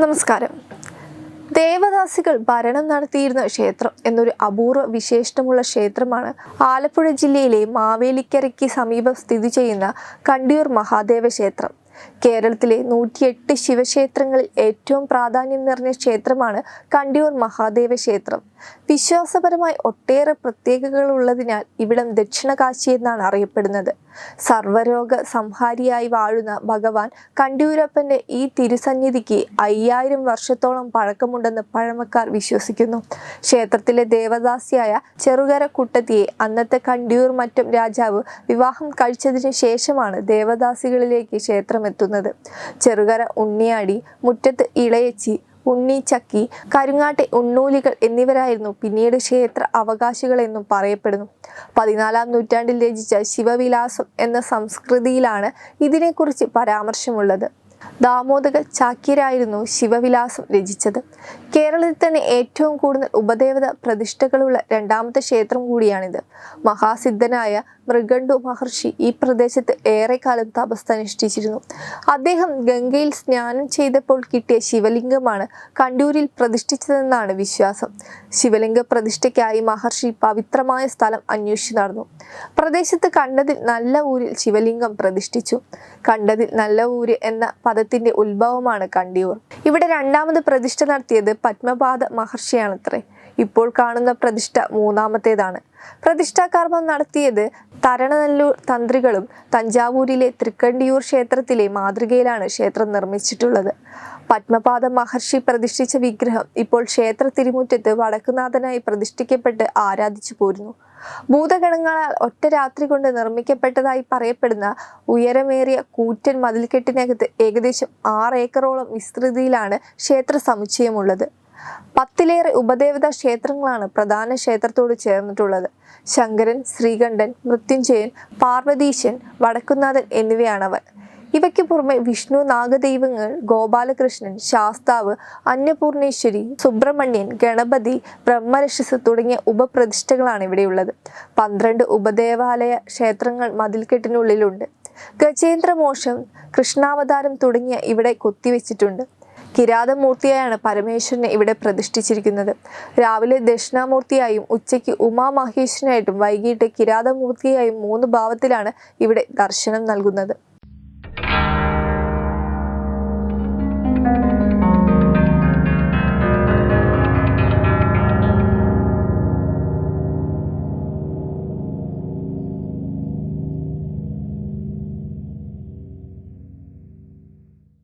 നമസ്കാരം. ദേവദാസികൾ ഭരണം നടത്തിയിരുന്ന ക്ഷേത്രം എന്നൊരു അപൂർവ വിശേഷമുള്ള ക്ഷേത്രമാണ് ആലപ്പുഴ ജില്ലയിലെ മാവേലിക്കരയ്ക്ക് സമീപം സ്ഥിതി ചെയ്യുന്ന കണ്ടിയൂർ മഹാദേവ ക്ഷേത്രം. കേരളത്തിലെ നൂറ്റിയെട്ട് ശിവക്ഷേത്രങ്ങളിൽ ഏറ്റവും പ്രാധാന്യം നിറഞ്ഞ ക്ഷേത്രമാണ് കണ്ടിയൂർ മഹാദേവ ക്ഷേത്രം. വിശ്വാസപരമായി ഒട്ടേറെ പ്രത്യേകതകൾ ഉള്ളതിനാൽ ഇവിടം ദക്ഷിണ കാശി എന്നാണ് അറിയപ്പെടുന്നത്. സർവരോഗ സംഹാരിയായി വാഴുന്ന ഭഗവാൻ കണ്ടിയൂരപ്പന്റെ ഈ തിരുസന്നിധിക്ക് അയ്യായിരം വർഷത്തോളം പഴക്കമുണ്ടെന്ന് പഴമക്കാർ വിശ്വസിക്കുന്നു. ക്ഷേത്രത്തിലെ ദേവദാസിയായ ചെറുകര കുട്ടത്തിയെ അന്നത്തെ കണ്ടിയൂർ മറ്റും രാജാവ് വിവാഹം കഴിച്ചതിന് ശേഷമാണ് ദേവദാസികളിലേക്ക് ക്ഷേത്രം എത്തുന്നത് ചെറുകര ഉണ്ണിയാടി മുറ്റത്ത് ഇളയച്ചി ഉണ്ണി ചക്കി കരുങ്ങാട്ടെ ഉണ്ണൂലികൾ എന്നിവരായിരുന്നു പിന്നീട് ക്ഷേത്ര അവകാശികളെന്നും പറയപ്പെടുന്നു. പതിനാലാം നൂറ്റാണ്ടിൽ രചിച്ച ശിവവിലാസം എന്ന സംസ്കൃതിയിലാണ് ഇതിനെക്കുറിച്ച് പരാമർശമുള്ളത്. ദാമോദക ചാക്യരായിരുന്നു ശിവവിലാസം രചിച്ചത്. കേരളത്തിൽ തന്നെ ഏറ്റവും കൂടുതൽ ഉപദേവത പ്രതിഷ്ഠകളുള്ള രണ്ടാമത്തെ ക്ഷേത്രം കൂടിയാണിത്. മഹാസിദ്ധനായ മൃഗണ്ടു മഹർഷി ഈ പ്രദേശത്ത് ഏറെക്കാലം തപസ്തനുഷ്ഠിച്ചിരുന്നു അദ്ദേഹം ഗംഗയിൽ സ്നാനം ചെയ്തപ്പോൾ കിട്ടിയ ശിവലിംഗമാണ് കണ്ടൂരിൽ പ്രതിഷ്ഠിച്ചതെന്നാണ് വിശ്വാസം. ശിവലിംഗ പ്രതിഷ്ഠയ്ക്കായി മഹർഷി പവിത്രമായ സ്ഥലം അന്വേഷിച്ചു നടന്നു. പ്രദേശത്ത് കണ്ടതിൽ നല്ല ഊരിൽ ശിവലിംഗം പ്രതിഷ്ഠിച്ചു. കണ്ടതിൽ നല്ല ഊര് എന്ന പദത്തിന്റെ ഉത്ഭവമാണ് കണ്ടിയൂർ. ഇവിടെ രണ്ടാമത് പ്രതിഷ്ഠ നടത്തിയത് പത്മപാദ മഹർഷിയാണത്രേ. ഇപ്പോൾ കാണുന്ന പ്രതിഷ്ഠ മൂന്നാമത്തേതാണ്. പ്രതിഷ്ഠാകർമ്മം നടത്തിയത് തരണനല്ലൂർ തന്ത്രികളും തഞ്ചാവൂരിലെ തൃക്കണ്ടിയൂർ ക്ഷേത്രത്തിലെ മാതൃകയിലാണ് ക്ഷേത്രം നിർമ്മിച്ചിട്ടുള്ളത്. പത്മപാദ മഹർഷി പ്രതിഷ്ഠിച്ച വിഗ്രഹം ഇപ്പോൾ ക്ഷേത്ര തിരുമുറ്റത്ത് വടക്കുനാഥനായി പ്രതിഷ്ഠിക്കപ്പെട്ട് ആരാധിച്ചു പോരുന്നു. ഭൂതഗണങ്ങളാൽ ഒറ്റ രാത്രി കൊണ്ട് നിർമ്മിക്കപ്പെട്ടതായി പറയപ്പെടുന്ന ഉയരമേറിയ കൂറ്റൻ മതിൽക്കെട്ടിനകത്ത് ഏകദേശം ആറ് ഏക്കറോളം വിസ്തൃതിയിലാണ് ക്ഷേത്ര സമുച്ചയമുള്ളത്. പത്തിലേറെ ഉപദേവതാ ക്ഷേത്രങ്ങളാണ് പ്രധാന ക്ഷേത്രത്തോട് ചേർന്നിട്ടുള്ളത്. ശങ്കരൻ ശ്രീകണ്ഠൻ മൃത്യുഞ്ജയൻ പാർവതീശൻ വടക്കുന്നാഥൻ എന്നിവയാണവർ. ഇവയ്ക്ക് പുറമെ വിഷ്ണു നാഗദൈവങ്ങൾ ഗോപാലകൃഷ്ണൻ ശാസ്താവ് അന്നപൂർണേശ്വരി സുബ്രഹ്മണ്യൻ ഗണപതി ബ്രഹ്മരക്ഷസ് തുടങ്ങിയ ഉപപ്രതിഷ്ഠകളാണ് ഇവിടെയുള്ളത്. പന്ത്രണ്ട് ഉപദേവാലയ ക്ഷേത്രങ്ങൾ മതിൽക്കെട്ടിനുള്ളിലുണ്ട്. ഗജേന്ദ്രമോക്ഷം കൃഷ്ണാവതാരം തുടങ്ങിയ ഇവിടെ കൊത്തിവെച്ചിട്ടുണ്ട്. കിരാതമൂർത്തിയായാണ് പരമേശ്വരനെ ഇവിടെ പ്രതിഷ്ഠിച്ചിരിക്കുന്നത്. രാവിലെ ദക്ഷിണാമൂർത്തിയായും ഉച്ചയ്ക്ക് ഉമാമഹേശ്വരനായിട്ടും വൈകിട്ട് കിരാതമൂർത്തിയായും മൂന്ന് ഭാവത്തിലാണ് ഇവിടെ ദർശനം നൽകുന്നത്.